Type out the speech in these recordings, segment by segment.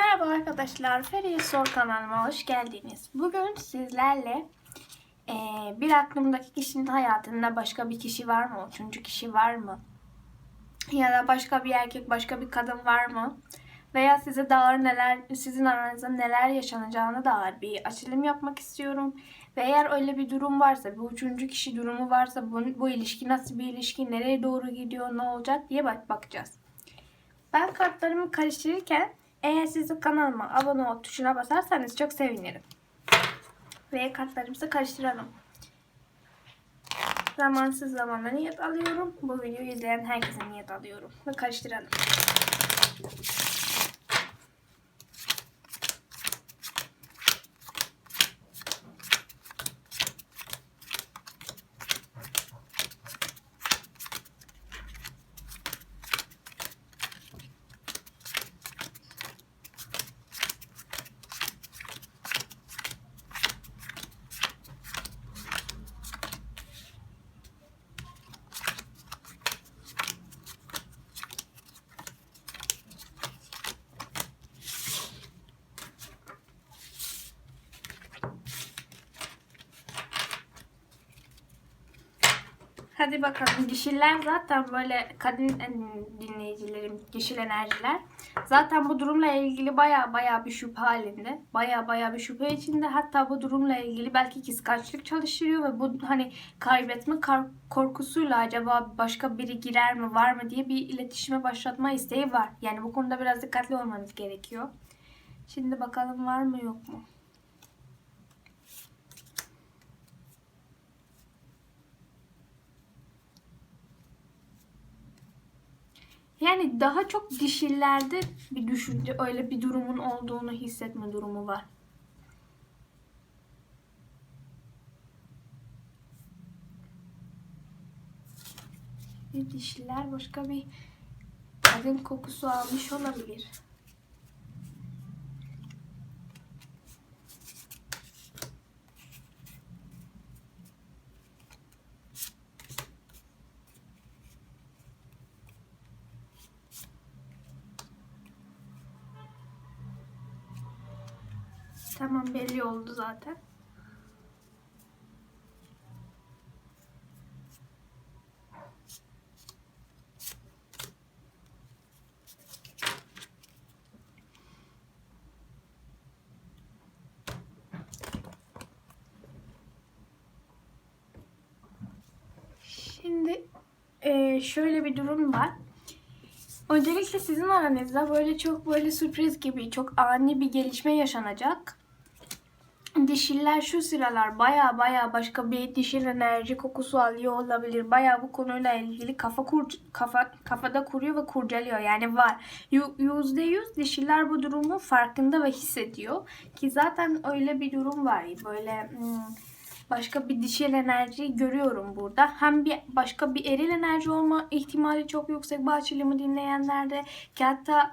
Merhaba arkadaşlar, Feriye Sor kanalıma hoş geldiniz. Bugün sizlerle eee, bir aklımdaki kişinin hayatında başka bir kişi var mı? Üçüncü kişi var mı? Ya da başka bir erkek, başka bir kadın var mı? Veya size dair neler, sizin aranızda neler yaşanacağına dair bir açılım yapmak istiyorum. Ve eğer öyle bir durum varsa, bu üçüncü kişi durumu varsa bu, bu ilişki nasıl bir ilişki, nereye doğru gidiyor, ne olacak diye bak bakacağız. Ben kartlarımı karıştırırken eğer siz de kanalıma abone ol tuşuna basarsanız çok sevinirim. Ve kartlarımızı karıştıralım. Zamansız zamanda niyet alıyorum. Bu videoyu izleyen herkese niyet alıyorum. Ve karıştıralım. Hadi bakalım. Dişiler zaten böyle kadın e, dinleyicilerim, dişil enerjiler. Zaten bu durumla ilgili baya baya bir şüphe halinde. Baya baya bir şüphe içinde. Hatta bu durumla ilgili belki kıskançlık çalıştırıyor ve bu hani kaybetme korkusuyla acaba başka biri girer mi var mı diye bir iletişime başlatma isteği var. Yani bu konuda biraz dikkatli olmanız gerekiyor. Şimdi bakalım var mı yok mu? Yani daha çok dişillerde bir düşünce, öyle bir durumun olduğunu hissetme durumu var. Bir dişiler başka bir kadın kokusu almış olabilir. Belli oldu zaten. Şimdi eee, şöyle bir durum var. Öncelikle sizin aranızda böyle çok böyle sürpriz gibi çok ani bir gelişme yaşanacak. Dişiller şu sıralar baya baya başka bir dişil enerji kokusu alıyor olabilir. Baya bu konuyla ilgili kafa kur, kafa kafada kuruyor ve kurcalıyor. Yani var. Yüzde yüz dişiller bu durumu farkında ve hissediyor. Ki zaten öyle bir durum var. Böyle hmm, başka bir dişil enerji görüyorum burada. Hem bir başka bir eril enerji olma ihtimali çok yüksek açılımı dinleyenlerde. Ki hatta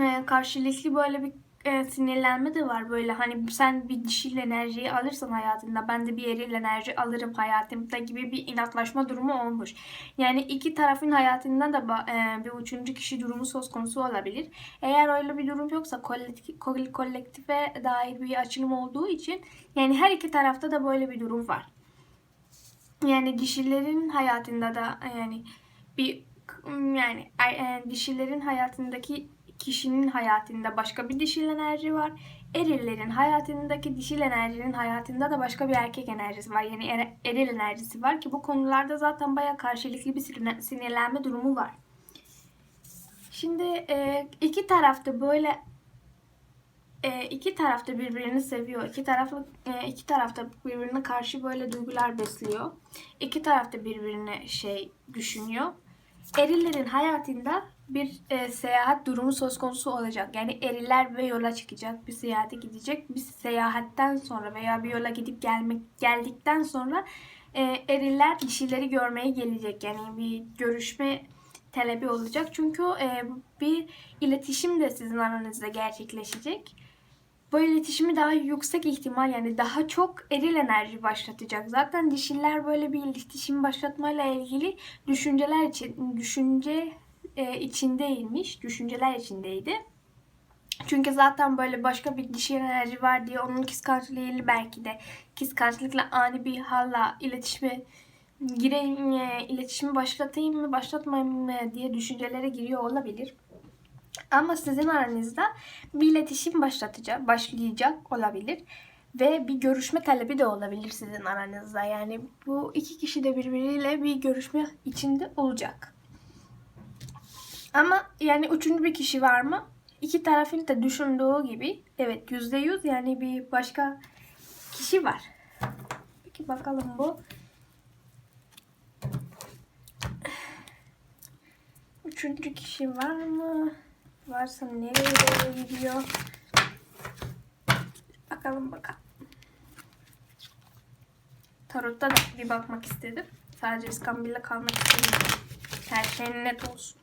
e, karşılıklı böyle bir e, sinirlenme de var böyle hani sen bir dişil enerjiyi alırsan hayatında ben de bir eril enerji alırım hayatımda gibi bir inatlaşma durumu olmuş. Yani iki tarafın hayatında da e, bir üçüncü kişi durumu söz konusu olabilir. Eğer öyle bir durum yoksa kolektif, kol- kolektife dair bir açılım olduğu için yani her iki tarafta da böyle bir durum var. Yani dişilerin hayatında da yani bir yani e, dişilerin hayatındaki kişinin hayatında başka bir dişil enerji var. Erillerin hayatındaki dişil enerjinin hayatında da başka bir erkek enerjisi var. Yani er- eril enerjisi var ki bu konularda zaten bayağı karşılıklı bir sinirlen- sinirlenme durumu var. Şimdi e, iki tarafta böyle e, iki tarafta birbirini seviyor. İki taraflı e, iki tarafta birbirine karşı böyle duygular besliyor. İki tarafta birbirine şey düşünüyor. Erillerin hayatında bir e, seyahat durumu söz konusu olacak. Yani eriller ve yola çıkacak, bir seyahate gidecek. Bir seyahatten sonra veya bir yola gidip gelmek geldikten sonra e, eriller dişileri görmeye gelecek. Yani bir görüşme talebi olacak. Çünkü e, bir iletişim de sizin aranızda gerçekleşecek. Bu iletişimi daha yüksek ihtimal yani daha çok eril enerji başlatacak. Zaten dişiller böyle bir iletişim başlatmayla ilgili düşünceler için düşünce e, içindeymiş. Düşünceler içindeydi. Çünkü zaten böyle başka bir dişi enerji var diye onun kıskançlığıyla belki de kıskançlıkla ani bir halla iletişime gireyim, e, iletişimi başlatayım mı başlatmayayım mı diye düşüncelere giriyor olabilir. Ama sizin aranızda bir iletişim başlatacak, başlayacak olabilir. Ve bir görüşme talebi de olabilir sizin aranızda. Yani bu iki kişi de birbiriyle bir görüşme içinde olacak. Ama yani üçüncü bir kişi var mı? İki tarafın da düşündüğü gibi evet yüzde yüz yani bir başka kişi var. Peki bakalım bu. Üçüncü kişi var mı? Varsa nereye doğru gidiyor? Bakalım bakalım. Tarot'ta da bir bakmak istedim. Sadece İskambil'le kalmak istedim. Her şey net olsun.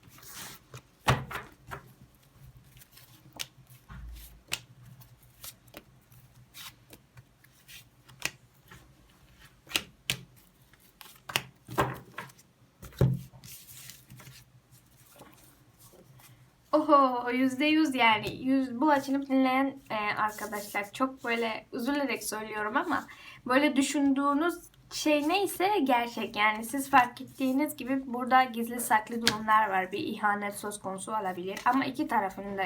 Yüzde yüz yani yüz, bu açılım dinleyen e, arkadaşlar. Çok böyle üzülerek söylüyorum ama böyle düşündüğünüz şey neyse gerçek. Yani siz fark ettiğiniz gibi burada gizli saklı durumlar var. Bir ihanet söz konusu olabilir ama iki tarafın da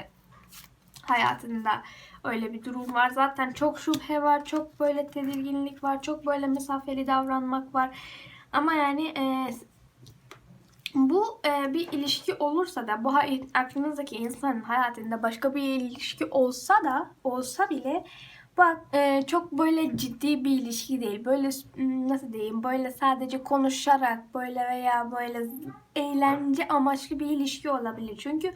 hayatında öyle bir durum var. Zaten çok şüphe var çok böyle tedirginlik var çok böyle mesafeli davranmak var. Ama yani e, bu e, bir ilişki olursa da bu aklınızdaki insanın hayatında başka bir ilişki olsa da olsa bile bak e, çok böyle ciddi bir ilişki değil. Böyle nasıl diyeyim? Böyle sadece konuşarak böyle veya böyle eğlence amaçlı bir ilişki olabilir. Çünkü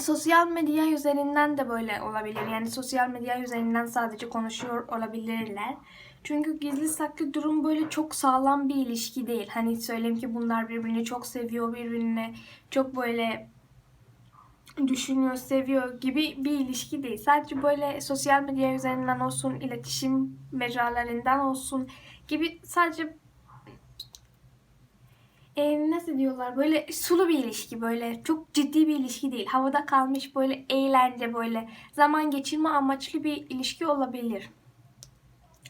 sosyal medya üzerinden de böyle olabilir. Yani sosyal medya üzerinden sadece konuşuyor olabilirler. Çünkü gizli saklı durum böyle çok sağlam bir ilişki değil. Hani söyleyeyim ki bunlar birbirini çok seviyor, birbirine çok böyle düşünüyor, seviyor gibi bir ilişki değil. Sadece böyle sosyal medya üzerinden olsun, iletişim mecralarından olsun gibi sadece e, nasıl diyorlar böyle sulu bir ilişki böyle çok ciddi bir ilişki değil. Havada kalmış böyle eğlence böyle zaman geçirme amaçlı bir ilişki olabilir.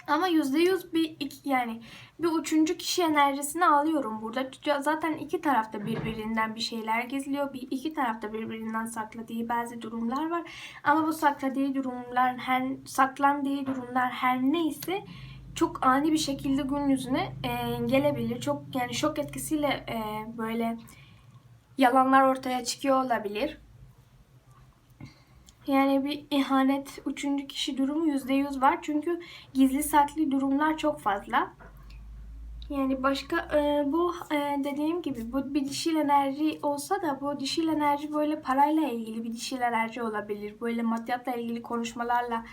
Ama yüzde yüz bir iki, yani bir üçüncü kişi enerjisini alıyorum burada. Zaten iki tarafta birbirinden bir şeyler gizliyor. Bir iki tarafta birbirinden sakladığı bazı durumlar var. Ama bu sakladığı durumlar her saklandığı durumlar her neyse çok ani bir şekilde gün yüzüne e, gelebilir. Çok yani şok etkisiyle e, böyle yalanlar ortaya çıkıyor olabilir. Yani bir ihanet, üçüncü kişi durumu yüzde yüz var. Çünkü gizli saklı durumlar çok fazla. Yani başka e, bu e, dediğim gibi bu bir dişil enerji olsa da bu dişil enerji böyle parayla ilgili bir dişil enerji olabilir. Böyle maddiyatla ilgili konuşmalarla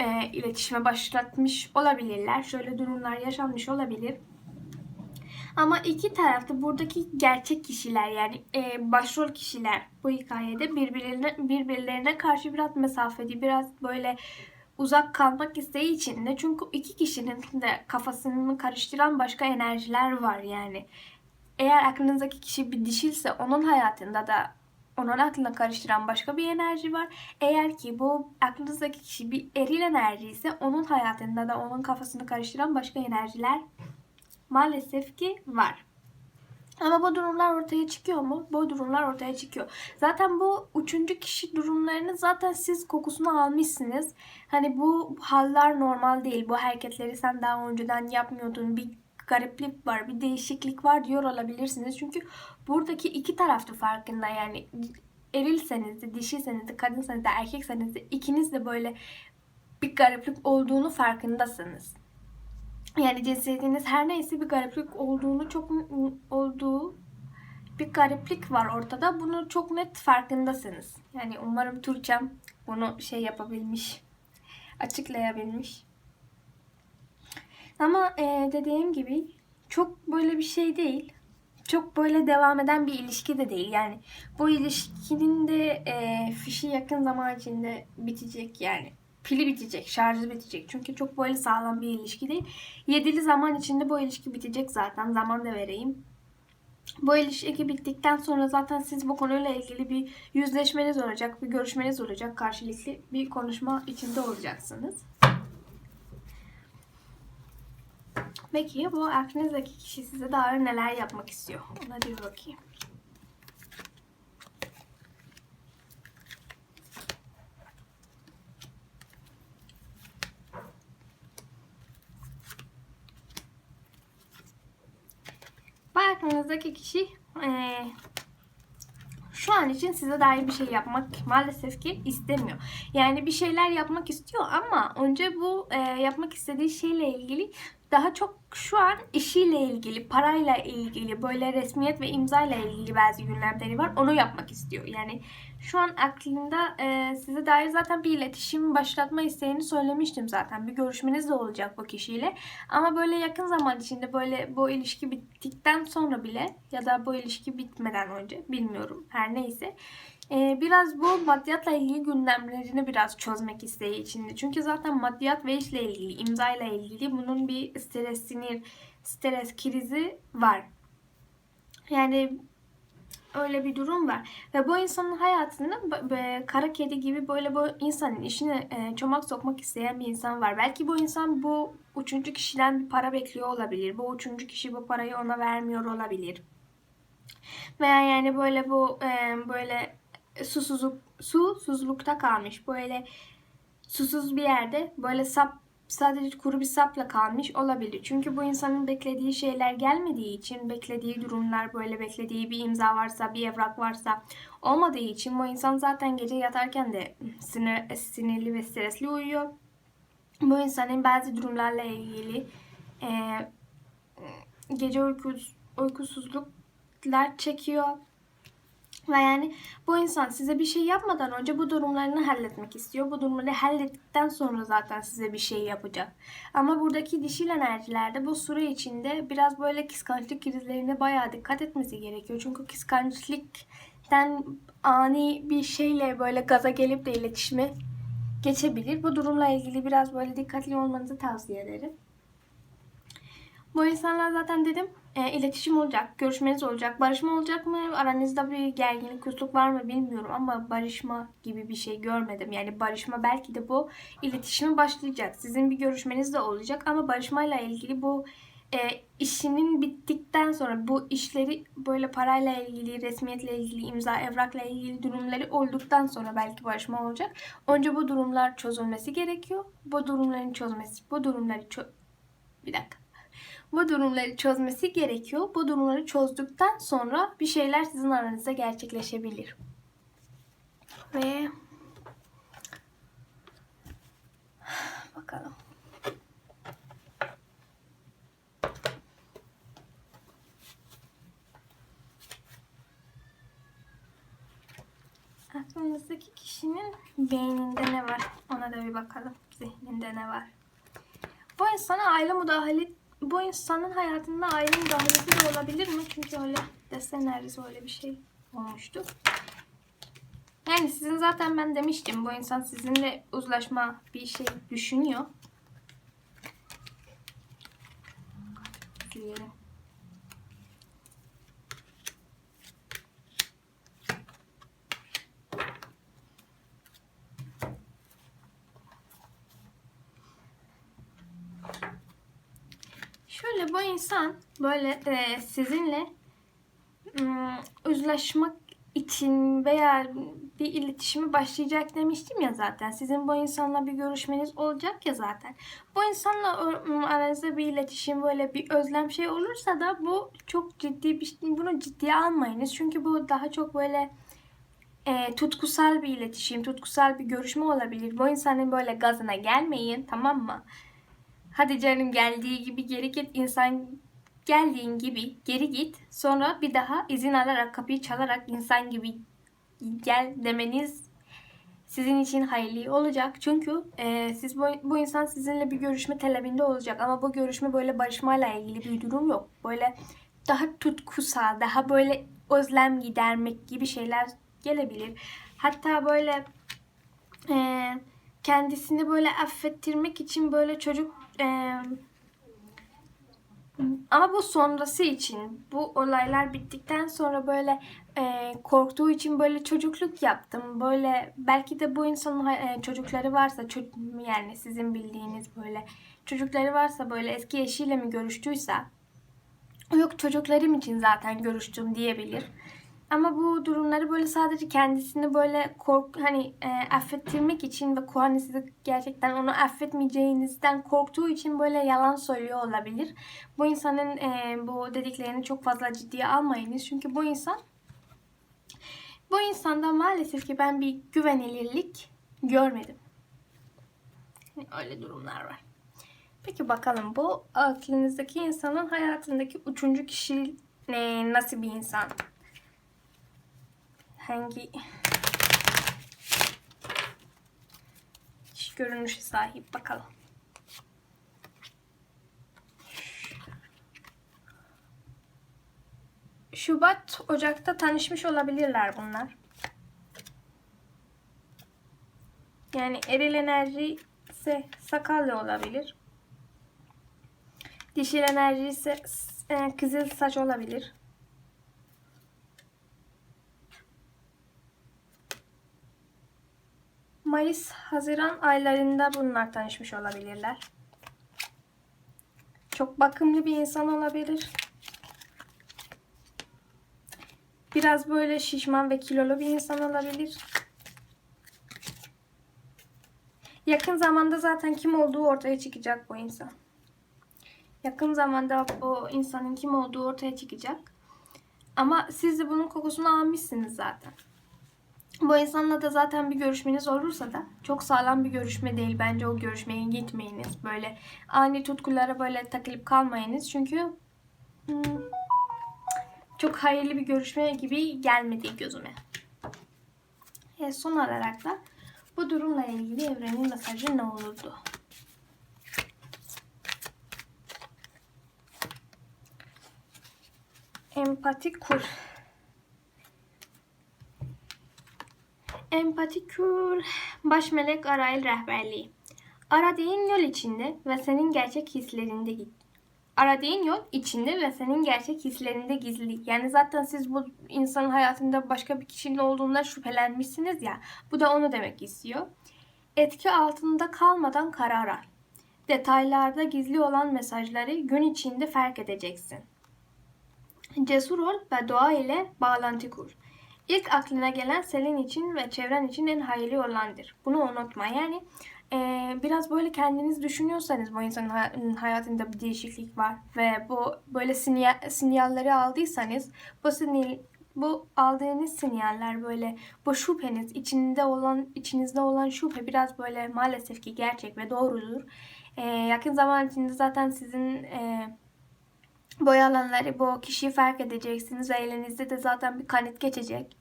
e, iletişime başlatmış olabilirler. Şöyle durumlar yaşanmış olabilir. Ama iki tarafta buradaki gerçek kişiler yani e, başrol kişiler bu hikayede birbirlerine birbirlerine karşı biraz mesafeli, biraz böyle uzak kalmak isteği içinde. Çünkü iki kişinin de kafasını karıştıran başka enerjiler var yani. Eğer aklınızdaki kişi bir dişilse onun hayatında da onun aklına karıştıran başka bir enerji var. Eğer ki bu aklınızdaki kişi bir eril enerji ise onun hayatında da onun kafasını karıştıran başka enerjiler maalesef ki var. Ama bu durumlar ortaya çıkıyor mu? Bu durumlar ortaya çıkıyor. Zaten bu üçüncü kişi durumlarını zaten siz kokusunu almışsınız. Hani bu haller normal değil. Bu hareketleri sen daha önceden yapmıyordun. Bir gariplik var, bir değişiklik var diyor olabilirsiniz. Çünkü buradaki iki tarafta farkında yani erilseniz de, dişiseniz de, kadınseniz de, erkekseniz de ikiniz de böyle bir gariplik olduğunu farkındasınız. Yani cinsiyetiniz her neyse bir gariplik olduğunu çok olduğu bir gariplik var ortada. Bunu çok net farkındasınız. Yani umarım Türkçem bunu şey yapabilmiş, açıklayabilmiş. Ama e, dediğim gibi çok böyle bir şey değil. Çok böyle devam eden bir ilişki de değil. Yani bu ilişkinin de e, fişi yakın zaman içinde bitecek yani. Pili bitecek, şarjı bitecek. Çünkü çok böyle sağlam bir ilişki değil. Yedili zaman içinde bu ilişki bitecek zaten. Zaman da vereyim. Bu ilişki bittikten sonra zaten siz bu konuyla ilgili bir yüzleşmeniz olacak, bir görüşmeniz olacak. Karşılıklı bir konuşma içinde olacaksınız. Peki bu aklınızdaki kişi size dair neler yapmak istiyor? Ona bir bakayım. Aklınızdaki kişi eee, şu an için size dair bir şey yapmak maalesef ki istemiyor. Yani bir şeyler yapmak istiyor ama önce bu e, yapmak istediği şeyle ilgili daha çok şu an işiyle ilgili, parayla ilgili, böyle resmiyet ve imzayla ilgili bazı gündemleri var. Onu yapmak istiyor. Yani şu an aklında e, size dair zaten bir iletişim başlatma isteğini söylemiştim zaten. Bir görüşmeniz de olacak bu kişiyle. Ama böyle yakın zaman içinde böyle bu ilişki bittikten sonra bile ya da bu ilişki bitmeden önce bilmiyorum her neyse. e, biraz bu maddiyatla ilgili gündemlerini biraz çözmek isteği içinde. Çünkü zaten maddiyat ve işle ilgili, imzayla ilgili bunun bir stres, sinir, stres krizi var. Yani öyle bir durum var. Ve bu insanın b- kara kedi gibi böyle bu insanın işine e, çomak sokmak isteyen bir insan var. Belki bu insan bu üçüncü kişiden bir para bekliyor olabilir. Bu üçüncü kişi bu parayı ona vermiyor olabilir. Veya yani böyle bu e, böyle susuzluk susuzlukta kalmış. Böyle susuz bir yerde böyle sap sadece kuru bir sapla kalmış olabilir. Çünkü bu insanın beklediği şeyler gelmediği için, beklediği durumlar böyle beklediği bir imza varsa, bir evrak varsa olmadığı için bu insan zaten gece yatarken de sinir, sinirli ve stresli uyuyor. Bu insanın bazı durumlarla ilgili e, gece uykus, uykusuzluklar çekiyor. Ve yani bu insan size bir şey yapmadan önce bu durumlarını halletmek istiyor. Bu durumları hallettikten sonra zaten size bir şey yapacak. Ama buradaki dişil enerjilerde bu süre içinde biraz böyle kıskançlık krizlerine bayağı dikkat etmesi gerekiyor. Çünkü kıskançlıktan ani bir şeyle böyle gaza gelip de iletişime geçebilir. Bu durumla ilgili biraz böyle dikkatli olmanızı tavsiye ederim. Bu insanlar zaten dedim e, iletişim olacak, görüşmeniz olacak, barışma olacak mı? Aranızda bir gerginlik, kustluk var mı bilmiyorum ama barışma gibi bir şey görmedim. Yani barışma belki de bu iletişime başlayacak. Sizin bir görüşmeniz de olacak ama barışmayla ilgili bu e, işinin bittikten sonra bu işleri böyle parayla ilgili, resmiyetle ilgili, imza, evrakla ilgili durumları olduktan sonra belki barışma olacak. Önce bu durumlar çözülmesi gerekiyor. Bu durumların çözmesi, bu durumları çö bir dakika bu durumları çözmesi gerekiyor. Bu durumları çözdükten sonra bir şeyler sizin aranızda gerçekleşebilir. Ve bakalım. Aklınızdaki kişinin beyninde ne var? Ona da bir bakalım. Zihninde ne var? Bu insana aile müdahale bu insanın hayatında aile müdahalesi de olabilir mi? Çünkü öyle desen neredeyse öyle bir şey olmuştu. Yani sizin zaten ben demiştim bu insan sizinle uzlaşma bir şey düşünüyor. Diyelim. Şöyle bu insan böyle e, sizinle ım, uzlaşmak için veya bir iletişimi başlayacak demiştim ya zaten. Sizin bu insanla bir görüşmeniz olacak ya zaten. Bu insanla ım, aranızda bir iletişim böyle bir özlem şey olursa da bu çok ciddi bir bunu ciddiye almayınız. Çünkü bu daha çok böyle e, tutkusal bir iletişim, tutkusal bir görüşme olabilir. Bu insanın böyle gazına gelmeyin tamam mı? Hadi canım geldiği gibi geri git. İnsan geldiğin gibi geri git. Sonra bir daha izin alarak kapıyı çalarak insan gibi gel demeniz sizin için hayırlı olacak. Çünkü e, siz bu, bu insan sizinle bir görüşme talebinde olacak. Ama bu görüşme böyle barışmayla ilgili bir durum yok. Böyle daha tutkusal, daha böyle özlem gidermek gibi şeyler gelebilir. Hatta böyle e, kendisini böyle affettirmek için böyle çocuk e, Ama bu sonrası için, bu olaylar bittikten sonra böyle e, korktuğu için böyle çocukluk yaptım. Böyle belki de bu insanın e, çocukları varsa, ço- yani sizin bildiğiniz böyle çocukları varsa böyle eski eşiyle mi görüştüyse, yok çocuklarım için zaten görüştüm diyebilir. Ama bu durumları böyle sadece kendisini böyle kork hani e, affettirmek için ve hani sizi gerçekten onu affetmeyeceğinizden korktuğu için böyle yalan söylüyor olabilir. Bu insanın e, bu dediklerini çok fazla ciddiye almayınız. Çünkü bu insan bu insanda maalesef ki ben bir güvenilirlik görmedim. Yani öyle durumlar var. Peki bakalım bu aklınızdaki insanın hayatındaki üçüncü kişi e, nasıl bir insan? İş görünüşe sahip bakalım. Şubat, Ocak'ta tanışmış olabilirler bunlar. Yani eril enerji ise sakallı olabilir. Dişil enerji ise e, kızıl saç olabilir. Mayıs, Haziran aylarında bunlar tanışmış olabilirler. Çok bakımlı bir insan olabilir. Biraz böyle şişman ve kilolu bir insan olabilir. Yakın zamanda zaten kim olduğu ortaya çıkacak bu insan. Yakın zamanda o insanın kim olduğu ortaya çıkacak. Ama siz de bunun kokusunu almışsınız zaten. Bu insanla da zaten bir görüşmeniz olursa da çok sağlam bir görüşme değil. Bence o görüşmeye gitmeyiniz. Böyle ani tutkulara böyle takılıp kalmayınız. Çünkü hmm, çok hayırlı bir görüşme gibi gelmedi gözüme. E, son olarak da bu durumla ilgili evrenin mesajı ne olurdu? Empati kur. Empati kur. Baş melek Arail rehberliği. Aradığın yol içinde ve senin gerçek hislerinde git. Aradığın yol içinde ve senin gerçek hislerinde gizli. Yani zaten siz bu insanın hayatında başka bir kişinin olduğundan şüphelenmişsiniz ya. Bu da onu demek istiyor. Etki altında kalmadan karar al. Detaylarda gizli olan mesajları gün içinde fark edeceksin. Cesur ol ve doğa ile bağlantı kur. İlk aklına gelen senin için ve çevren için en hayırlı olandır. Bunu unutma. Yani e, biraz böyle kendiniz düşünüyorsanız bu insanın hay- hayatında bir değişiklik var ve bu böyle sinyal, sinyalleri aldıysanız bu sinyal bu aldığınız sinyaller böyle bu şüpheniz içinde olan içinizde olan şüphe biraz böyle maalesef ki gerçek ve doğrudur. E, yakın zaman içinde zaten sizin e, boy alanları bu kişiyi fark edeceksiniz ve elinizde de zaten bir kanıt geçecek.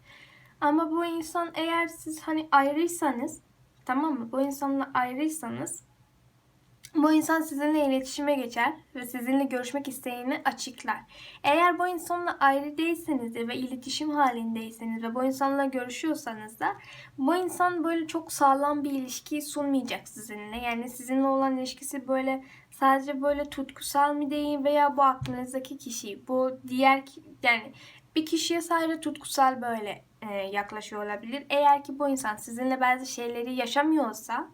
Ama bu insan eğer siz hani ayrıysanız tamam mı? Bu insanla ayrıysanız bu insan sizinle iletişime geçer ve sizinle görüşmek isteğini açıklar. Eğer bu insanla ayrı değilseniz de ve iletişim halindeyseniz ve bu insanla görüşüyorsanız da bu insan böyle çok sağlam bir ilişki sunmayacak sizinle. Yani sizinle olan ilişkisi böyle sadece böyle tutkusal mı değil veya bu aklınızdaki kişi bu diğer yani bir kişiye sadece tutkusal böyle e, yaklaşıyor olabilir. Eğer ki bu insan sizinle bazı şeyleri yaşamıyorsa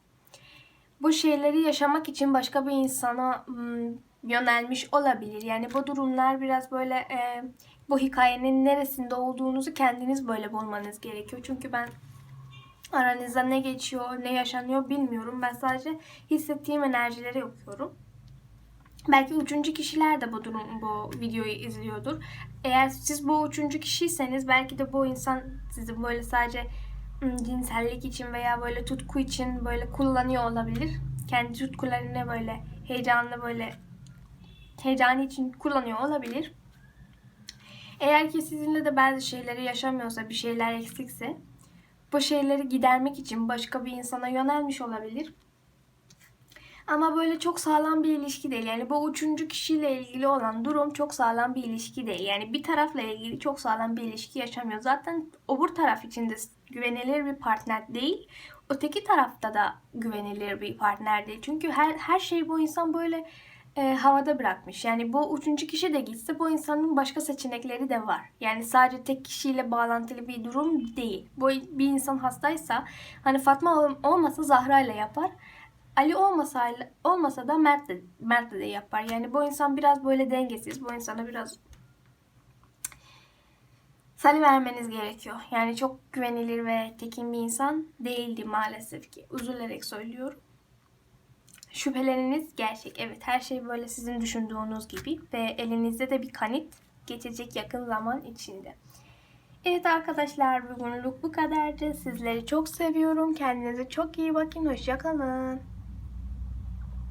bu şeyleri yaşamak için başka bir insana mm, yönelmiş olabilir. Yani bu durumlar biraz böyle e, bu hikayenin neresinde olduğunuzu kendiniz böyle bulmanız gerekiyor. Çünkü ben aranızda ne geçiyor, ne yaşanıyor bilmiyorum. Ben sadece hissettiğim enerjileri okuyorum. Belki üçüncü kişiler de bu durum bu videoyu izliyordur. Eğer siz bu üçüncü kişiyseniz belki de bu insan sizi böyle sadece cinsellik için veya böyle tutku için böyle kullanıyor olabilir. Kendi tutkularını böyle heyecanlı böyle heyecanı için kullanıyor olabilir. Eğer ki sizinle de bazı şeyleri yaşamıyorsa, bir şeyler eksikse bu şeyleri gidermek için başka bir insana yönelmiş olabilir. Ama böyle çok sağlam bir ilişki değil. Yani bu üçüncü kişiyle ilgili olan durum çok sağlam bir ilişki değil. Yani bir tarafla ilgili çok sağlam bir ilişki yaşamıyor. Zaten öbür taraf için de güvenilir bir partner değil. Öteki tarafta da güvenilir bir partner değil. Çünkü her, her şey bu insan böyle e, havada bırakmış. Yani bu üçüncü kişi de gitse bu insanın başka seçenekleri de var. Yani sadece tek kişiyle bağlantılı bir durum değil. Bu bir insan hastaysa hani Fatma ol- olmasa Zahra ile yapar. Ali olmasa olmasa da Mert de, Mert de yapar. Yani bu insan biraz böyle dengesiz. Bu insana biraz salı vermeniz gerekiyor. Yani çok güvenilir ve tekin bir insan değildi maalesef ki. Üzülerek söylüyorum. Şüpheleriniz gerçek. Evet her şey böyle sizin düşündüğünüz gibi ve elinizde de bir kanıt geçecek yakın zaman içinde. Evet arkadaşlar bugünlük bu kadardı. Sizleri çok seviyorum. Kendinize çok iyi bakın. Hoşçakalın.